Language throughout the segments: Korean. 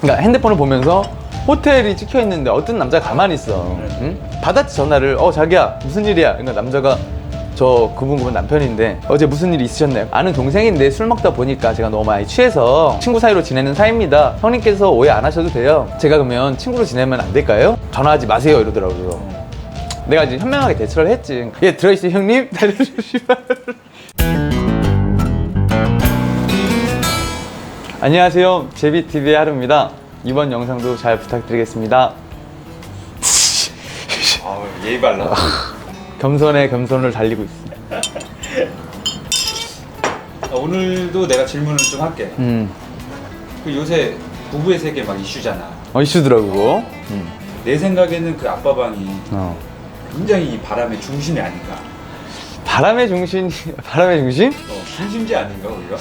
그러니까 핸드폰을 보면서 호텔이 찍혀 있는데 어떤 남자가 가만히 있어. 응? 받았지 전화를. 어 자기야 무슨 일이야? 그러니까 남자가 저 그분 그분 남편인데 어제 무슨 일 있으셨나요? 아는 동생인데 술 먹다 보니까 제가 너무 많이 취해서 친구 사이로 지내는 사이입니다. 형님께서 오해 안 하셔도 돼요. 제가 그러면 친구로 지내면 안 될까요? 전화하지 마세요 이러더라고요. 내가 이제 현명하게 대처를 했지. 예 들어있어요 형님. 안녕하세요. 제비TV의 하루입니다. 이번 영상도 잘 부탁드리겠습니다. 아 예의 발라. 겸손에 겸손을 달리고 있습니다. 아, 오늘도 내가 질문을 좀 할게. 음, 그 요새 부부의 세계 막 이슈잖아. 어, 이슈더라고, 그거. 음, 내 생각에는 그 아빠 방이 어. 굉장히 이 바람의 중심이 아닌가. 바람의 중심, 바람의 중심? 어, 중심지 아닌가 우리가?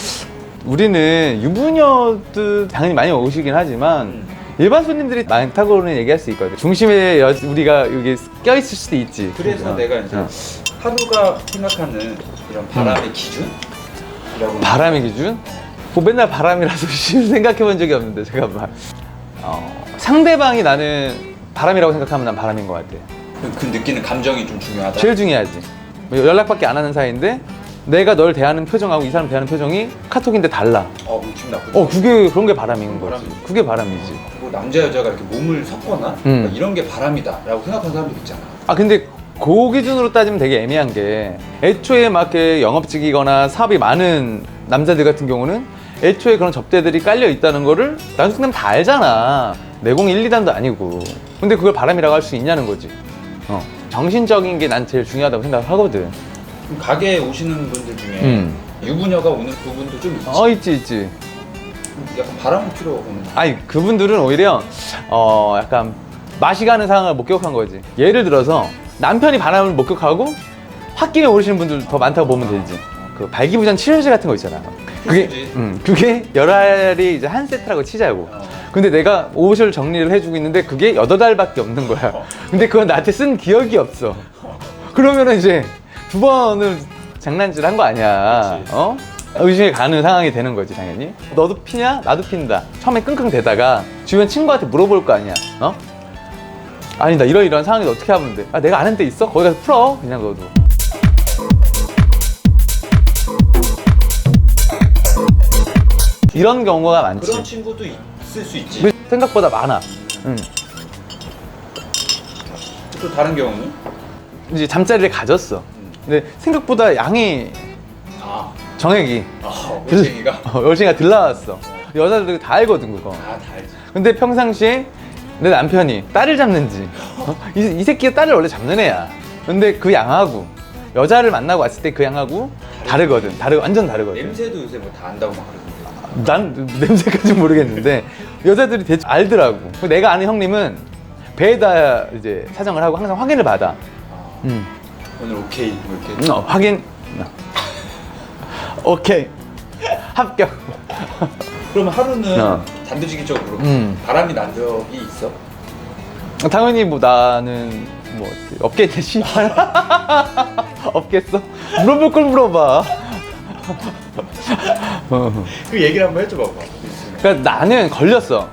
우리는 유부녀도 당연히 많이 오시긴 하지만, 음. 일반 손님들이 많다고는 얘기할 수 있거든. 중심에 여- 우리가 여기 껴있을 수도 있지. 그래서 어, 내가 이제 어. 하루가 생각하는 이런 바람의 기준이라고. 바람의 기준? 뭐 맨날 바람이라서 생각해 본 적이 없는데, 잠깐만. 어, 상대방이 나는 바람이라고 생각하면 난 바람인 것 같아. 그, 그 느끼는 감정이 좀 중요하다. 제일 중요하지. 뭐 연락밖에 안 하는 사이인데 내가 널 대하는 표정하고 이 사람 대하는 표정이 카톡인데 달라. 어, 기분 나쁘다. 어, 그게 그런 게 바람인 거지. 바람이지. 그게 바람이지. 뭐 남자 여자가 이렇게 몸을 섞거나 음. 막 이런 게 바람이다라고 생각하는 사람들 있잖아. 아 근데 그 기준으로 따지면 되게 애매한 게 애초에 막 이렇게 영업직이거나 사업이 많은 남자들 같은 경우는 애초에 그런 접대들이 깔려 있다는 거를 나도 순간 다 알잖아. 내공 1, 2단도 아니고. 근데 그걸 바람이라고 할 수 있냐는 거지. 어. 정신적인 게 난 제일 중요하다고 생각하거든. 그럼 가게에 오시는 분들 중에 음. 유부녀가 오는 부분도 좀 있지. 어, 있지, 있지. 약간 바람을 피러 오는. 아니 그분들은 오히려 어 약간 맛이 가는 상황을 목격한 거지 예를 들어서 남편이 바람을 목격하고 홧김에 오르시는 분들 더 많다고 보면 되지 그 발기부전 치료제 같은 거 있잖아 그게. 음, 그게 여러 알이 이제 한 세트라고 치자고 어. 근데 내가 옷을 정리를 해주고 있는데 그게 여덟 알밖에 없는 거야 어. 근데 그건 나한테 쓴 기억이 없어 그러면은 이제 두 번을 장난질 한 거 아니야. 어? 의심이 가는 상황이 되는 거지 당연히 너도 피냐? 나도 핀다 처음에 끙끙대다가 주변 친구한테 물어볼 거 아니야 어? 아니 나 이런 이런 상황인데 어떻게 하면 돼? 아 내가 아는 데 있어? 거기 가서 풀어 그냥 너도 이런 경우가 많지 그런 친구도 있을 수 있지. 근데 생각보다 많아 응. 또 다른 경우는? 이제 잠자리를 가졌어 근데 생각보다 양이 아, 정액이. 아, 올챙이가. 어, 열심히가 들 나왔어. 여자들이 다 알거든 그거. 아, 다 알지. 근데 평상시에 내 남편이 딸을 잡는지 어? 이, 이 새끼가 딸을 원래 잡는 애야. 근데 그 양하고 여자를 만나고 왔을 때 그 양하고 다르거든. 다르 완전 다르거든. 냄새도 요새 뭐 다 안다고 막 그러던데. 난 냄새까지 모르겠는데 여자들이 대충 알더라고 내가 아는 형님은 배에다 이제 사정을 하고 항상 확인을 받아. 아, 음. 오늘 오케이 뭐 이렇게. 어, 확인 오케이 합격 그럼 하루는 어. 단도직입적으로 음. 바람이 난 적이 있어? 당연히 뭐 나는 뭐 없겠지 씨발 없겠어 물어볼 걸 물어봐 어. 그 얘기를 한번 해줘 봐봐. 그러니까 나는 걸렸어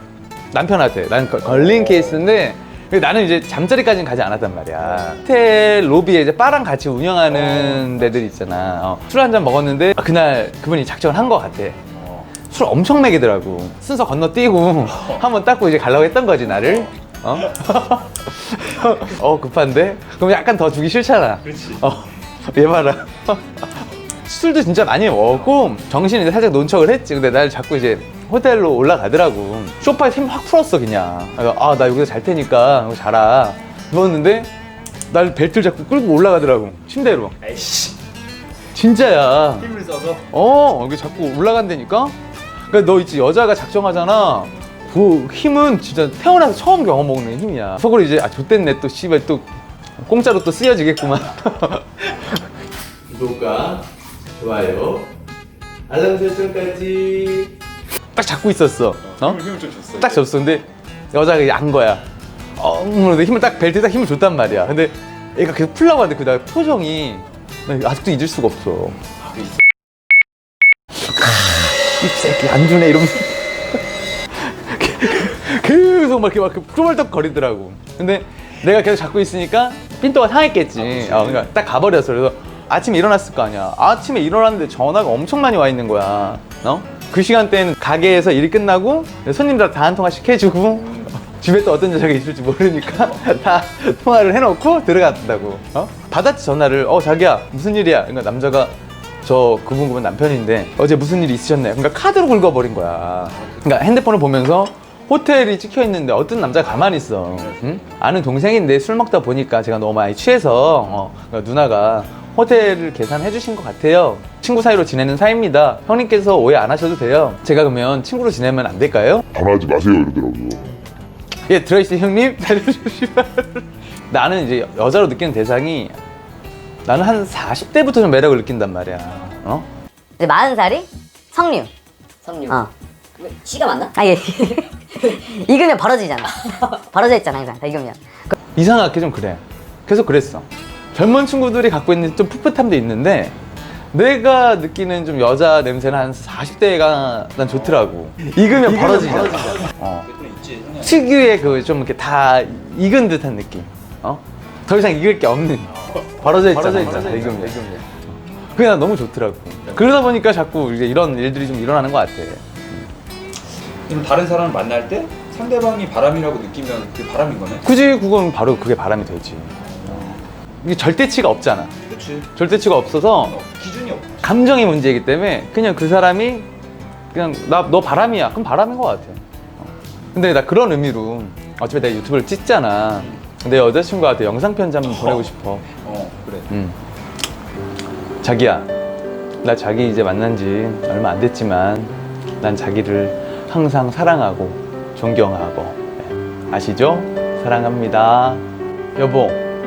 남편한테 나는 거- 걸린 케이스인데 근데 나는 이제 잠자리까지는 가지 않았단 말이야 호텔 로비에 이제 바랑 같이 운영하는 데들 있잖아 어, 술 한 잔 먹었는데 그날 그분이 작정을 한 것 같아 어. 술 엄청 먹이더라고 순서 건너뛰고 한 번 닦고 이제 가려고 했던 거지 나를 어? 어 급한데? 그럼 약간 더 주기 싫잖아 그렇지. 어, 얘 봐라. 술도 진짜 많이 먹고 정신이 이제 살짝 논척을 했지. 근데 날 자꾸 이제 호텔로 올라가더라고. 소파에 힘 확 풀었어 그냥. 아 나 여기서 잘 테니까 여기 자라. 누웠는데 날 벨트를 자꾸 끌고 올라가더라고. 침대로. 아이씨. 진짜야. 힘을 써서. 어, 여기 자꾸 올라간다니까? 그러니까 너 있지, 여자가 작정하잖아. 그 힘은 진짜 태어나서 처음 경험해보는 힘이야. 속으로 이제, 아, 좆됐네, 또, 씨발, 또, 공짜로 또 쓰여지겠구만. 구독과 좋아요, 알람 설정까지. 딱 잡고 있었어. 어? 힘을, 좀 줬어. 딱 줬어. 근데 여자가 이제 안 거야. 어, 근데 힘을 딱 벨트에 딱 힘을 줬단 말이야. 근데 얘가 계속 풀라고 하는데 그나 표정이 나 아직도 잊을 수가 없어. 아. 이 새끼 안 주네 이러면서 계속 막 이렇게 막 꾸물떡 거리더라고. 근데 내가 계속 잡고 있으니까 삔또가 상했겠지. 어, 그러니까 딱 가버렸어. 그래서 아침에 일어났을 거 아니야. 아침에 일어났는데 전화가 엄청 많이 와 있는 거야. 어? 그 시간대에는 가게에서 일이 끝나고 손님들 다 한 통화씩 해주고 집에 또 어떤 여자가 있을지 모르니까 다 통화를 해놓고 들어갔다고. 어? 받았지 전화를. 어 자기야 무슨 일이야? 그러니까 남자가 저 그분 그분 남편인데 어제 무슨 일이 있으셨나요? 그러니까 카드로 긁어버린 거야. 그러니까 핸드폰을 보면서 호텔이 찍혀 있는데 어떤 남자가 가만히 있어. 응? 아는 동생인데 술 먹다 보니까 제가 너무 많이 취해서 어, 그러니까 누나가 호텔을 계산해 주신 것 같아요. 친구 사이로 지내는 사이입니다. 형님께서 오해 안 하셔도 돼요. 제가 그러면 친구로 지내면 안 될까요? 전화하지 마세요 이러더라고요. 예, 들어있어요, 형님. 나는 이제 여자로 느끼는 대상이 나는 한 40대부터 좀 매력을 느낀단 말이야. 어? 이제 40살이 성류. 성류. 어. 왜, 시가 맞나? 아, 예. 익으면 벌어지잖아. 벌어져 있잖아, 항상. 다 익으면. 이상하게 좀 그래. 계속 그랬어. 젊은 친구들이 갖고 있는 좀 풋풋함도 있는데 내가 느끼는 좀 여자 냄새는 한 40대가 난 좋더라고. 익으면 벌어지잖아. 어. 특유의 그 좀 이렇게 다 익은 듯한 느낌. 어? 더 이상 익을 게 없는. 벌어져 있잖아. 벌어져 있잖아. 익으면. 그게 난 너무 좋더라고. 그러다 보니까 자꾸 이제 이런 일들이 좀 일어나는 것 같아. 그럼 다른 사람을 만날 때 상대방이 바람이라고 느끼면 그게 바람인 거네. 굳이 그건 바로 그게 바람이 되지. 어. 이게 절대치가 없잖아. 그렇지. 절대치가 없어서 어, 기준이 없. 감정의 문제이기 때문에 그냥 그 사람이 그냥 나 너 바람이야. 그럼 바람인 것 같아. 어. 근데 나 그런 의미로 어차피 내가 유튜브를 찍잖아. 내 여자친구한테 영상 편지 한번 보내고 싶어. 어 그래. 응. 자기야, 나 자기 이제 만난 지 얼마 안 됐지만 난 자기를 항상 사랑하고 존경하고 네. 아시죠? 사랑합니다. 여보,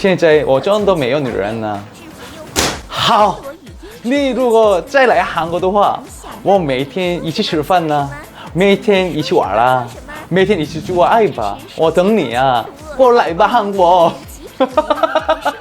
现在我真的没有女人了。好，你如果再来韩国的话，我每天一起吃饭呢，每天一起玩啦，每天一起做爱吧，我等你啊，过来吧，韩国。哈哈哈哈哈